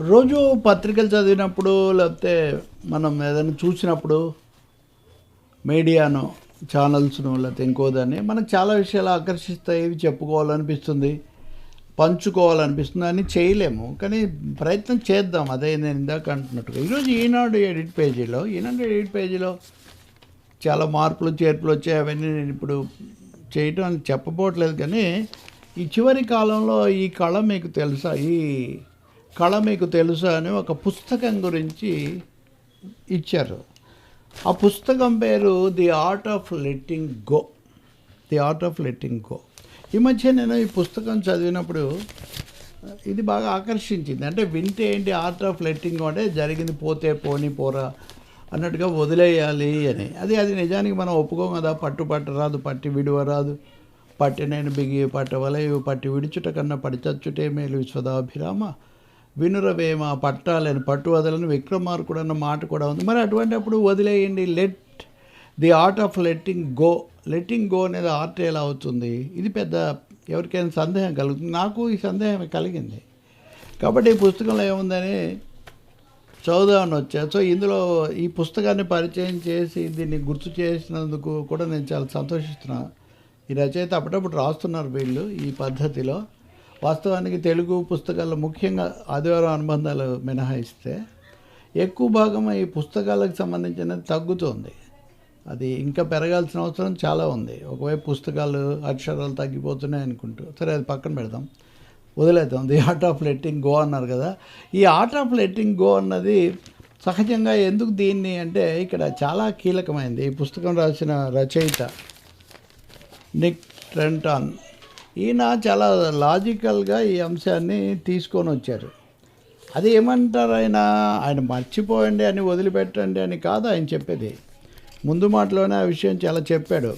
రోజు పత్రికలు చదివినప్పుడు లేకపోతే మనం ఏదైనా చూసినప్పుడు మీడియాను ఛానల్స్ను లేకపోతే ఇంకోదాన్ని మనకు చాలా విషయాలు ఆకర్షిస్తాయి ఇవి చెప్పుకోవాలనిపిస్తుంది పంచుకోవాలనిపిస్తుంది. అని చేయలేము. కానీ ప్రయత్నం చేద్దాం. అదే నేను ఇందాక అంటున్నట్టుగా. ఈరోజు ఈనాడు ఎడిట్ పేజీలో ఈనాడు ఎడిట్ పేజీలో చాలా మార్పులు చేర్పులు వచ్చాయి. అవన్నీ నేను ఇప్పుడు చేయటం అని చెప్పబోట్లేదు కానీ ఈ చివరి కాలంలో ఈ కళ మీకు తెలుసా? ఈ కళ మీకు తెలుసా అని ఒక పుస్తకం గురించి ఇచ్చారు. ఆ పుస్తకం పేరు the art of letting go. The art of letting go. ఈ మధ్య నేను ఈ పుస్తకం చదివినప్పుడు ఇది బాగా ఆకర్షించింది. అంటే వింటే ఏంటి ఆర్ట్ ఆఫ్ లెట్టింగ్ అంటే జరిగింది పోతే పోని పోరా అన్నట్టుగా వదిలేయాలి అని. అది అది నిజానికి మనం ఒప్పుకోం కదా పట్టు పట్టరాదు పట్టి విడువరాదు పట్టి నేను బిగి పట్టవలయు పట్టి విడుచుట కన్నా పడిచచ్చుటే మేలు విశ్వదాభిరామ వినురవేమ పట్టాలని పట్టు వదలని విక్రమార్కుడు అన్న మాట కూడా ఉంది. మరి అటువంటి అప్పుడు వదిలేయండి. Let the art of letting go letting go అనేది ఆర్ట్ ఎలా అవుతుంది? ఇది పెద్ద ఎవరికైనా సందేహం కలుగుతుంది. నాకు ఈ సందేహం కలిగింది. కాబట్టి ఈ పుస్తకంలో ఏముందని చదువుదామని వచ్చా. సో ఇందులో ఈ పుస్తకాన్ని పరిచయం చేసి దీన్ని గుర్తు చేసినందుకు కూడా నేను చాలా సంతోషిస్తున్నాను ఈ రచయిత అప్పుడప్పుడు రాస్తున్నారు వీళ్ళు ఈ పద్ధతిలో. వాస్తవానికి తెలుగు పుస్తకాల్లో ముఖ్యంగా ఆదివారం అనుబంధాలు మినహాయిస్తే ఎక్కువ భాగం ఈ పుస్తకాలకు సంబంధించినది తగ్గుతోంది. అది ఇంకా పెరగాల్సిన అవసరం చాలా ఉంది. ఒకవైపు పుస్తకాలు అక్షరాలు తగ్గిపోతున్నాయి అనుకుంటూ సరే అది పక్కన పెడదాం వదిలేద్దాం. The art of letting go అన్నారు కదా. ఈ ఆర్ట్ ఆఫ్ లెట్టింగ్ గో అన్నది సహజంగా ఎందుకు దీన్ని అంటే ఇక్కడ చాలా కీలకమైంది. ఈ పుస్తకం రాసిన రచయిత నిక్ ట్రెంటాన్ ఈయన చాలా లాజికల్గా ఈ అంశాన్ని తీసుకొని వచ్చారు. అది ఏమంటారు ఆయన? ఆయన మర్చిపోయండి అని వదిలిపెట్టండి అని కాదు ఆయన చెప్పేది. ముందు మాటలోనే ఆ విషయం చాలా చెప్పాడు.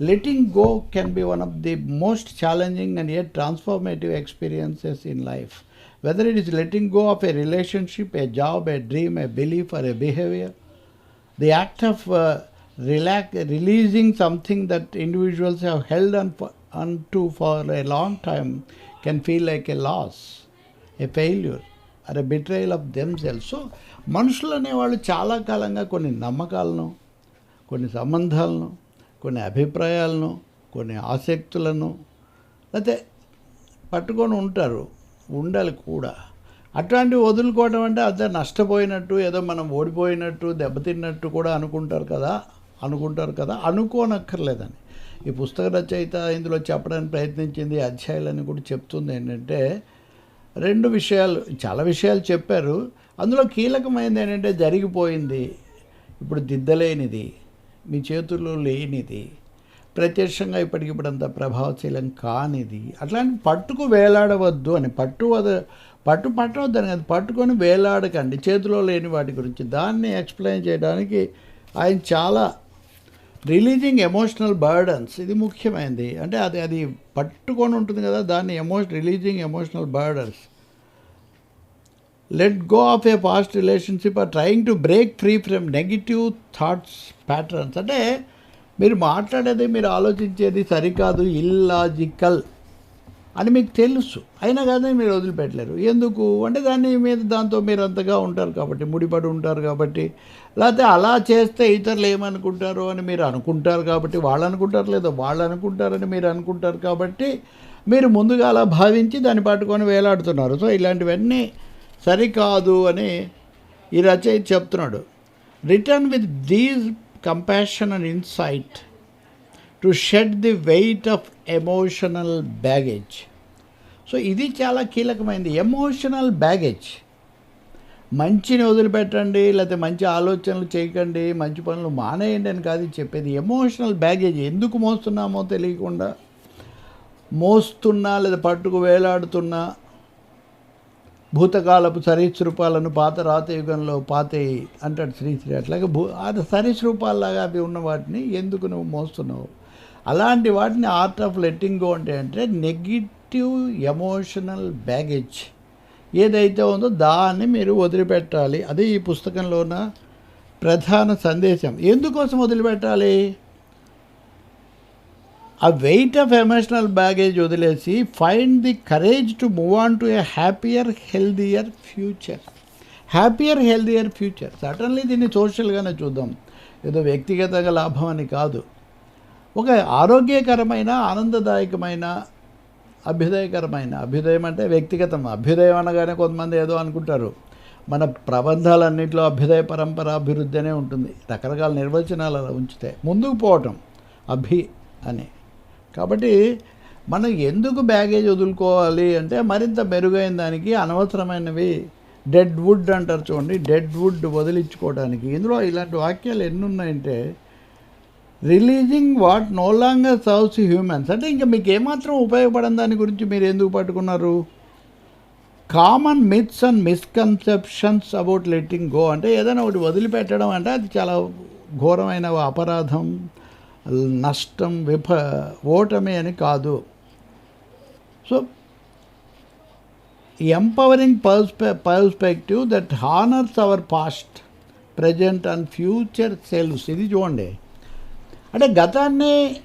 Letting go can be one of the most challenging and a transformative experiences in life whether it is letting go of a relationship a job a dream a belief or a behaviour the act of రిలాక్ releasing something that individuals individuals held and on for, onto for a long time can feel like a loss, a failure, or a betrayal of themselves. So మనుషులు అనేవాళ్ళు చాలా కాలంగా కొన్ని నమ్మకాలను కొన్ని సంబంధాలను కొన్ని అభిప్రాయాలను కొన్ని ఆసక్తులను లేకపోతే పట్టుకొని ఉంటారు ఉండాలి కూడా అట్లాంటివి వదులుకోవడం అంటే అదే నష్టపోయినట్టు ఏదో మనం ఓడిపోయినట్టు దెబ్బతిన్నట్టు కూడా అనుకుంటారు కదా అనుకుంటారు కదా అనుకోనక్కర్లేదని ఈ పుస్తక రచయిత ఇందులో చెప్పడానికి ప్రయత్నించింది అధ్యాయులని కూడా చెప్తుంది ఏంటంటే రెండు విషయాలు చాలా విషయాలు చెప్పారు. అందులో కీలకమైనది ఏంటంటే జరిగిపోయింది. ఇప్పుడు దిద్దలేనిది మీ చేతుల్లో లేనిది ప్రత్యక్షంగా ఇప్పటికిప్పుడంత ప్రభావశీలం కానిది. అట్లాంటి పట్టుకు వేలాడవద్దు అని పట్టు వద పట్టు పట్టవద్దు వద్దని కాదు పట్టుకొని వేలాడకండి. చేతిలో లేని వాటి గురించి దాన్ని ఎక్స్ప్లెయిన్ చేయడానికి ఆయన చాలా రిలీజింగ్ ఎమోషనల్ బర్డన్స్ ఇది ముఖ్యమైనది అంటే అది అది పట్టుకొని ఉంటుంది కదా దాన్ని ఎమో releasing emotional burdens. Let go of a past relationship or trying to break free from negative thoughts patterns అంటే మీరు మాట్లాడేది మీరు ఆలోచించేది సరికాదు ఇల్లాజికల్ అని మీకు తెలుసు. అయినా కానీ మీరు వదిలిపెట్టలేరు. ఎందుకు? అంటే దాని మీద దాంతో మీరు అంతగా ఉంటారు కాబట్టి ముడిపడి ఉంటారు కాబట్టి. లేకపోతే అలా చేస్తే ఇతరులు ఏమనుకుంటారు అని మీరు అనుకుంటారు కాబట్టి వాళ్ళు అనుకుంటారు లేదా వాళ్ళు అనుకుంటారని మీరు అనుకుంటారు కాబట్టి మీరు ముందుగా అలా భావించి దాన్ని పట్టుకొని వేలాడుతున్నారు. సో ఇలాంటివన్నీ సరికాదు అని ఈ రచయిత చెప్తున్నాడు. Return with these compassion and insight to shed the weight of emotional baggage so ఇది చాలా కీలకమైనది ఎమోషనల్ బ్యాగేజ్ మంచిని వదిలిపెట్టండి లేకపోతే మంచి ఆలోచనలు చేయకండి మంచి పనులు మానేయండి అని కాదు చెప్పేది. ఎమోషనల్ బ్యాగేజ్ ఎందుకు మోస్తున్నామో తెలియకుండా మోస్తున్నా లేదా పట్టుకు వేలాడుతున్నా భూతకాలపు సరీసృపాలను పాత రాతయుగంలో పాతేయి అంటాడు శ్రీశ్రీ అట్లాగే భూ అది సరీసృపాల్లాగా అవి ఉన్న వాటిని ఎందుకు నువ్వు మోస్తున్నావు? అలాంటి వాటిని ఆర్ట్ ఆఫ్ లెట్టింగ్ గో అంటే అంటే నెగిటివ్ ఎమోషనల్ బ్యాగేజ్ ఏదైతే ఉందో దాన్ని మీరు వదిలిపెట్టాలి. అదే ఈ పుస్తకంలో ఉన్న ప్రధాన సందేశం. ఎందుకోసం వదిలిపెట్టాలి? ఆ వెయిట్ ఆఫ్ ఎమోషనల్ బ్యాగేజ్ వదిలేసి find the courage to move on to a happier healthier future happier healthier future suddenly దీన్ని సోషల్గానే చూద్దాం. ఏదో వ్యక్తిగతంగా లాభం అని కాదు. ఒక ఆరోగ్యకరమైన ఆనందదాయకమైన అభ్యుదయకరమైన అభ్యుదయం అంటే వ్యక్తిగతం. అభ్యుదయం అనగానే కొంతమంది ఏదో అనుకుంటారు. మన ప్రబంధాలన్నింటిలో అభ్యుదయ పరంపర అభివృద్ధి అనే ఉంటుంది. రకరకాల నిర్వచనాలు అలా ఉంచితే ముందుకు పోవటం అభి అని. కాబట్టి మనం ఎందుకు బ్యాగేజ్ వదులుకోవాలి అంటే మరింత మెరుగైన దానికి అనవసరమైనవి. డెడ్ వుడ్ అంటారు చూడండి. డెడ్ వుడ్ వదిలించుకోవడానికి ఇందులో ఇలాంటి వాక్యాలు ఎన్ని ఉన్నాయంటే releasing what no longer serves humans. అంటే ఇంకా మీకు ఏమాత్రం ఉపయోగపడని దాని గురించి మీరు ఎందుకు పట్టుకున్నారు? Common myths and misconceptions about letting go అంటే ఏదైనా ఒకటి వదిలిపెట్టడం అంటే అది చాలా ఘోరమైన అపరాధం నష్టం విఫ ఓటమి అని కాదు. So empowering పర్స్పె perspective that honours our past present and future selves ఇది చూడండి. అంటే గతాన్ని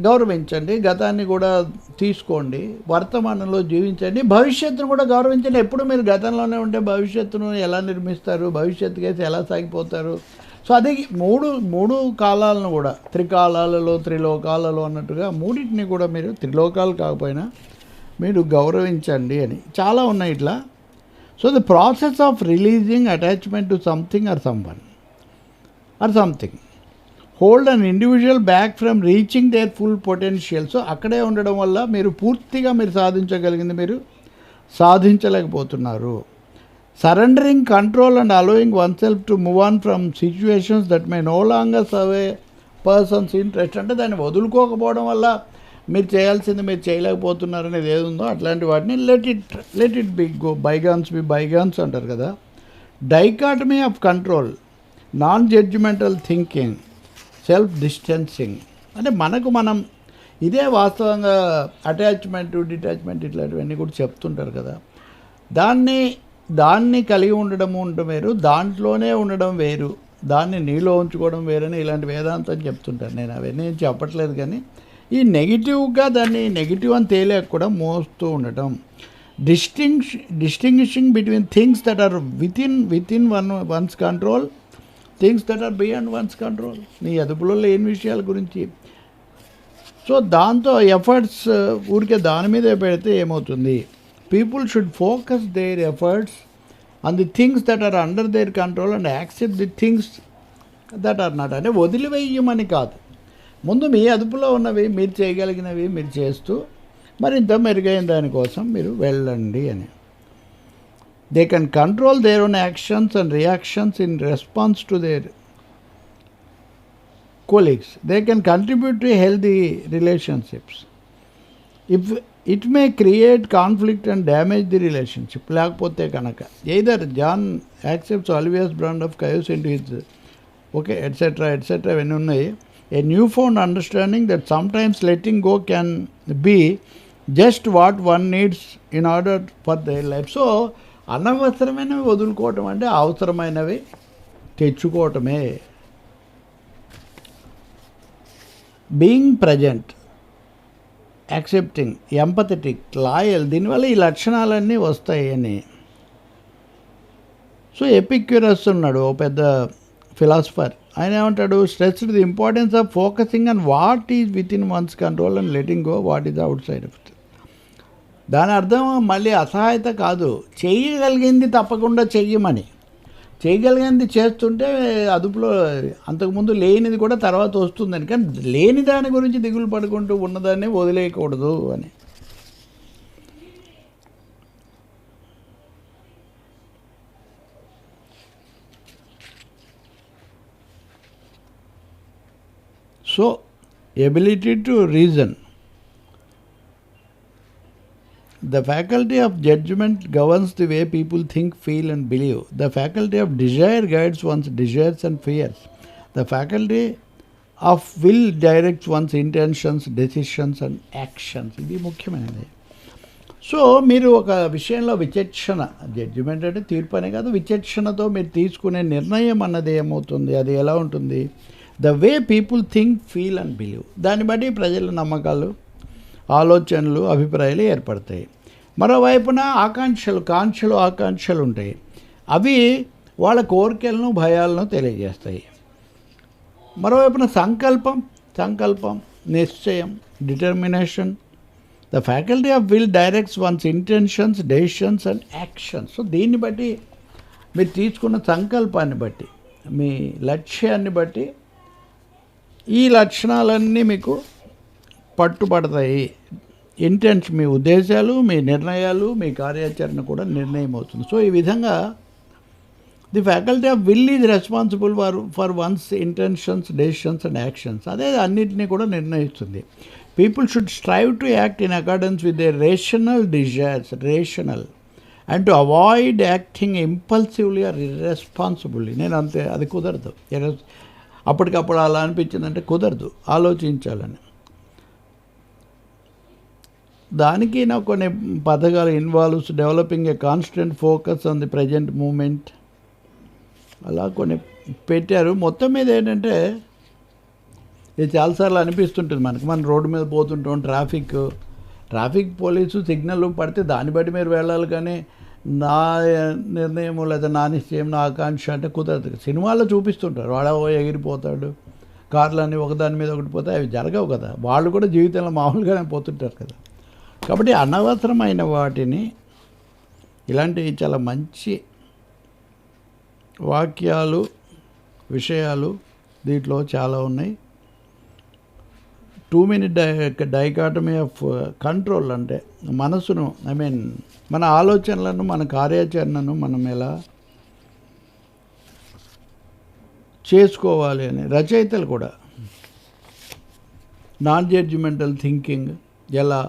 గౌరవించండి గతాన్ని కూడా తీసుకోండి వర్తమానంలో జీవించండి భవిష్యత్తును కూడా గౌరవించండి. ఎప్పుడు మీరు గతంలోనే ఉంటే భవిష్యత్తును ఎలా నిర్మిస్తారు భవిష్యత్తు కేసు ఎలా సాగిపోతారు? సో అది మూడు మూడు కాలాలను కూడా త్రికాలాలలో త్రిలోకాలలో అన్నట్టుగా మూడింటిని కూడా మీరు త్రిలోకాలు కాకపోయినా మీరు గౌరవించండి అని. చాలా ఉన్నాయి ఇట్లా. So the process of releasing attachment to something or someone or something. Hold an individual back from reaching their full potential so అక్కడే ఉండడం వల్ల మీరు పూర్తిగా మీరు సాధించగలిగింది మీరు సాధించలేకపోతున్నారు. Surrendering control and allowing oneself to move on from situations that may no longer serve person's interest అంటే దాన్ని వదులుకోకపోవడం వల్ల మీరు చేయాల్సింది మీరు చేయలేకపోతున్నారు అనేది ఏది ఉందో అట్లాంటి వాటిని let it let it be go bygones be bygones అంటారు కదా. Dichotomy of control non judgemental thinking self distancing అంటే మనకు మనం ఇదే వాస్తవంగా అటాచ్మెంట్ డిటాచ్మెంట్ ఇట్లాంటివన్నీ కూడా చెప్తుంటారు కదా. దాన్ని దాన్ని కలిగి ఉండడం ఉండడం వేరు దాంట్లోనే ఉండడం వేరు దాన్ని నీలో ఉంచుకోవడం వేరని ఇలాంటి వేదాంతం చెప్తుంటారు. నేను అవన్నీ చెప్పట్లేదు కానీ ఈ నెగిటివ్గా దాన్ని నెగిటివ్ అని తేలేక కూడా మోస్తూ ఉండటం. డిస్టింగ్ష్ distinguishing between things that are within within one one's control things that are beyond one's control నీ అదుపులో లేని విషయాల గురించి. సో దాంతో ఎఫర్ట్స్ uh, ఊరికే దాని మీదే పెడితే ఏమవుతుంది? People should focus their efforts on the things that are under their control and accept the things that are not అంటే వదిలివేయమని కాదు. ముందు మీ అదుపులో ఉన్నవి మీరు చేయగలిగినవి మీరు చేస్తూ మరింత మెరుగైన దానికోసం మీరు వెళ్ళండి అని. They can control their own actions and reactions in response to their colleagues. They can contribute to healthy relationships. If it may create conflict and damage the relationship, Lakpote Kanaka. Either John accepts Olivia's brand of chaos into his okay, etc. etc. When a newfound understanding that sometimes letting go can be just what one needs in order for their life. So అనవసరమైనవి వదులుకోవటం అంటే అవసరమైనవి తెచ్చుకోవటమే. Being present accepting empathetic loyal దీనివల్ల ఈ లక్షణాలన్నీ వస్తాయని. So Epicurus ఉన్నాడు ఓ పెద్ద philosopher ఆయన ఏమంటాడు? Stressed the importance of focusing and what is within one's control and letting go what is outside of దాని అర్థం మళ్ళీ అసహాయత కాదు. చేయగలిగింది తప్పకుండా చెయ్యమని. చేయగలిగింది చేస్తుంటే అదుపులో అంతకుముందు లేనిది కూడా తర్వాత వస్తుందని. కానీ లేని దాని గురించి దిగులు పడుకుంటూ ఉన్నదాన్ని వదిలేయకూడదు అని. So ability to reason the faculty of judgement governs the way people think feel and believe the faculty of desire guides one's desires and fears the faculty of will directs one's intentions decisions and actions ఇది ముఖ్యమైనది. So మీరు ఒక విషయంలో విచక్షణ judgement అంటే తీర్పు అనే కాదు విచక్షణతో మీరు తీసుకునే నిర్ణయం అన్నది ఏమవుతుంది? అది ఎలా ఉంటుంది? The way people think feel and believe దాన్ని బట్టి ప్రజల నమ్మకాలు ఆలోచనలు అభిప్రాయాలు ఏర్పడతాయి. మరోవైపున ఆకాంక్షలు కాంక్షలు ఆకాంక్షలు ఉంటాయి. అవి వాళ్ళ కోరికలను భయాలను తెలియజేస్తాయి. మరోవైపున సంకల్పం సంకల్పం నిశ్చయం determination the faculty of will directs one's intentions decisions and actions so దీన్ని బట్టి మీరు తీసుకున్న సంకల్పాన్ని బట్టి మీ లక్ష్యాన్ని బట్టి ఈ లక్షణాలన్నీ మీకు పట్టుబడతాయి. ఇంటెన్స్ మీ ఉద్దేశాలు మీ నిర్ణయాలు మీ కార్యాచరణ కూడా నిర్ణయం అవుతుంది. సో ఈ విధంగా the faculty of will is responsible for for one's intentions decisions and actions అదే అన్నింటినీ కూడా నిర్ణయిస్తుంది. People should strive to act in accordance with a rational desires rational and to avoid acting impulsively or irresponsibly నేను అంతే అది కుదరదు. అప్పటికప్పుడు అలా అనిపించిందంటే కుదరదు. ఆలోచించాలని. దానికి నాకు కొన్ని పథకాలు involves developing a constant focus on the present moment అలా కొన్ని పెట్టారు. మొత్తం మీద ఏంటంటే ఇది చాలాసార్లు అనిపిస్తుంటుంది మనకి. మనం రోడ్డు మీద పోతుంటాం ట్రాఫిక్ ట్రాఫిక్ పోలీసు సిగ్నల్ పడితే దాన్ని బట్టి మీరు వెళ్ళాలి కానీ నా నిర్ణయం లేదా నా నిశ్చయం నా ఆకాంక్ష అంటే కుదరదు. సినిమాల్లో చూపిస్తుంటారు. వాడ ఎగిరిపోతాడు. కార్లు అన్నీ ఒకదాని మీద ఒకటి పోతే అవి జరగవు కదా. వాళ్ళు కూడా జీవితంలో మామూలుగానే పోతుంటారు కదా. కాబట్టి అనవసరమైన వాటిని ఇలాంటివి చాలా మంచి వాక్యాలు విషయాలు దీంట్లో చాలా ఉన్నాయి. Two minute die dichotomy of control అంటే మనసును ఐ మీన్ మన ఆలోచనలను మన కార్యాచరణను మనం ఎలా చేసుకోవాలి అని రచయితలు కూడా. నాన్ జడ్జిమెంటల్ థింకింగ్ ఎలా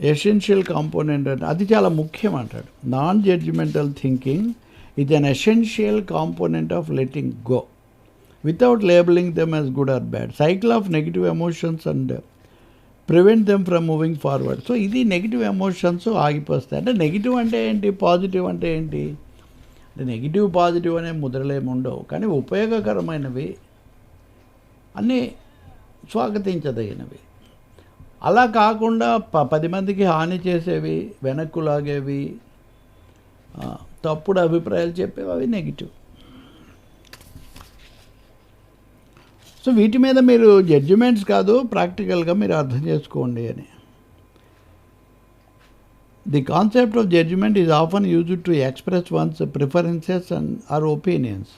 ఎసెన్షియల్ కాంపోనెంట్ అంటే అది చాలా ముఖ్యం అంటాడు. నాన్ జడ్జిమెంటల్ థింకింగ్ ఇది an essential component of letting go without labelling them as good or bad cycle of negative emotions and prevent them from moving forward so ఇది negative emotions ఆగిపోస్తాయి. అంటే negative అంటే ఏంటి? పాజిటివ్ అంటే ఏంటి? అంటే negative positive అనే ముద్రలేమి ఉండవు. కానీ ఉపయోగకరమైనవి అన్నీ స్వాగతించదగినవి. అలా కాకుండా ప పది మందికి హాని చేసేవి వెనక్కు లాగేవి తప్పుడు అభిప్రాయాలు చెప్పేవి అవి నెగిటివ్ సో వీటి మీద మీరు జడ్జిమెంట్స్ కాదు ప్రాక్టికల్గా మీరు అర్థం చేసుకోండి అని. The concept of judgement is often used to express one's preferences and or opinions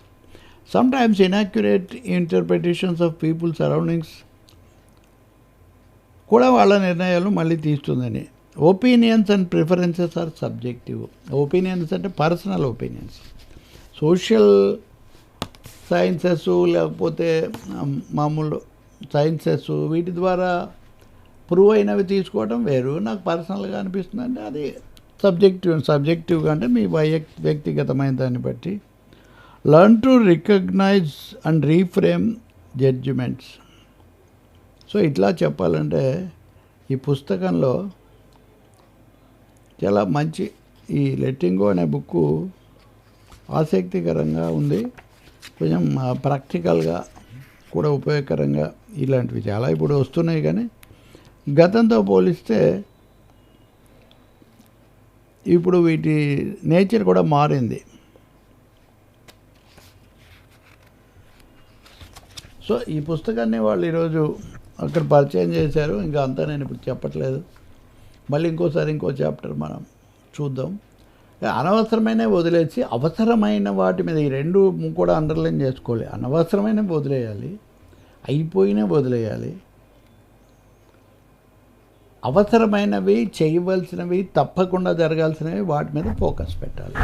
sometimes inaccurate interpretations of people surroundings కూడా వాళ్ళ నిర్ణయాలు మళ్ళీ తీస్తుందని. Opinions and preferences are subjective opinions అంటే పర్సనల్ ఒపీనియన్స్ సోషల్ సైన్సెస్ లేకపోతే మామూలు సైన్సెస్ వీటి ద్వారా prove అయినవి తీసుకోవడం వేరు. నాకు పర్సనల్గా అనిపిస్తుంది అంటే అది సబ్జెక్టివ్ సబ్జెక్టివ్గా అంటే మీ వైయక్ వ్యక్తిగతమైన దాన్ని బట్టి. Learn to recognise and reframe judgements so ఇట్లా చెప్పాలంటే ఈ పుస్తకంలో చాలా మంచి ఈ లెట్టింగో అనే బుక్కు ఆసక్తికరంగా ఉంది. కొంచెం ప్రాక్టికల్గా కూడా ఉపయోగకరంగా ఇలాంటివి చాలా ఇప్పుడు వస్తున్నాయి కానీ గతంతో పోలిస్తే ఇప్పుడు వీటి నేచర్ కూడా మారింది. సో ఈ పుస్తకాన్ని వాళ్ళు ఈరోజు అక్కడ పరిచయం చేశారు. ఇంకా అంతా నేను ఇప్పుడు చెప్పట్లేదు. మళ్ళీ ఇంకోసారి ఇంకో చాప్టర్ మనం చూద్దాం. అనవసరమైన వదిలేసి అవసరమైన వాటి మీద ఈ రెండు కూడా అండర్లైన్ చేసుకోవాలి. అనవసరమైన వదిలేయాలి. అయిపోయిన వదిలేయాలి. అవసరమైనవి చేయవలసినవి తప్పకుండా జరగాల్సినవి వాటి మీద ఫోకస్ పెట్టాలి.